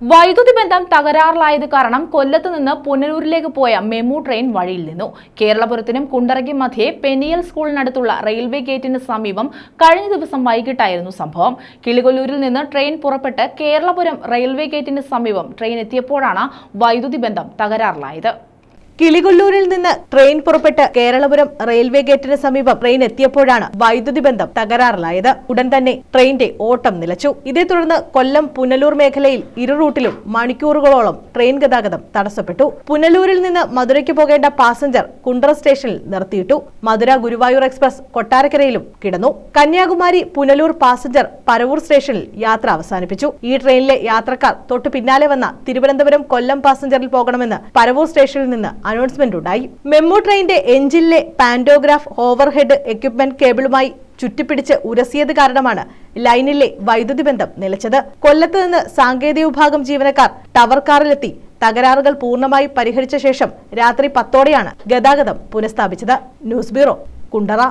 വൈദ്യുതി ബന്ധം തകരാറിലായത് കാരണം കൊല്ലത്ത് നിന്ന് പുനലൂരിലേക്ക് പോയ മെമു ട്രെയിൻ വഴിയിൽ നിന്നു. കേരളപുരത്തിനും കുണ്ടറയ്ക്കും മധ്യേ പെനിയൽ സ്കൂളിനടുത്തുള്ള റെയിൽവേ ഗേറ്റിന് സമീപം കഴിഞ്ഞ ദിവസം വൈകിട്ടായിരുന്നു സംഭവം. കിളികൊല്ലൂരിൽ നിന്ന് ട്രെയിൻ പുറപ്പെട്ട് കേരളപുരം റെയിൽവേ ഗേറ്റിന് സമീപം ട്രെയിൻ എത്തിയപ്പോഴാണ് വൈദ്യുതി ബന്ധം തകരാറിലായത്. കിളികൊല്ലൂരിൽ നിന്ന് ട്രെയിൻ പുറപ്പെട്ട് കേരളപുരം റെയിൽവേ ഗേറ്റിന് സമീപം ട്രെയിൻ എത്തിയപ്പോഴാണ് വൈദ്യുതി ബന്ധം തകരാറിലായത്. ഉടൻ തന്നെ ട്രെയിനിന്റെ ഓട്ടം നിലച്ചു. ഇതേ തുടർന്ന് കൊല്ലം പുനലൂർ മേഖലയിൽ ഇരു റൂട്ടിലും മണിക്കൂറുകളോളം ട്രെയിൻ ഗതാഗതം തടസ്സപ്പെട്ടു. പുനലൂരിൽ നിന്ന് മധുരയ്ക്ക് പോകേണ്ട പാസഞ്ചർ കുണ്ട്ര സ്റ്റേഷനിൽ നിർത്തിയിട്ടു. മധുര ഗുരുവായൂർ എക്സ്പ്രസ് കൊട്ടാരക്കരയിലും കിടന്നു. കന്യാകുമാരി പുനലൂർ പാസഞ്ചർ പരവൂർ സ്റ്റേഷനിൽ യാത്ര അവസാനിപ്പിച്ചു. ഈ ട്രെയിനിലെ യാത്രക്കാർ തൊട്ടു പിന്നാലെ വന്ന തിരുവനന്തപുരം കൊല്ലം പാസഞ്ചറിൽ പോകണമെന്ന് പരവൂർ സ്റ്റേഷനിൽ നിന്ന് അനൗൺസ്മെന്റ് ഉണ്ടായി. മെമ്മോ ട്രെയിനിന്റെ എഞ്ചിനിലെ പാൻഡോഗ്രാഫ് ഓവർഹെഡ് എക്യുപ്മെന്റ് കേബിളുമായി ചുറ്റിപ്പിടിച്ച് ഉരസിയത് കാരണമാണ് ലൈനിലെ വൈദ്യുതി ബന്ധം നിലച്ചത്. കൊല്ലത്ത് നിന്ന് സാങ്കേതിക വിഭാഗം ജീവനക്കാർ ടവർ കാറിലെത്തി. തകരാറുകൾ പൂർണമായി പരിഹരിച്ച ശേഷം രാത്രി പത്തോടെയാണ് ഗതാഗതം പുനഃസ്ഥാപിച്ചത്. News bureau Kundara.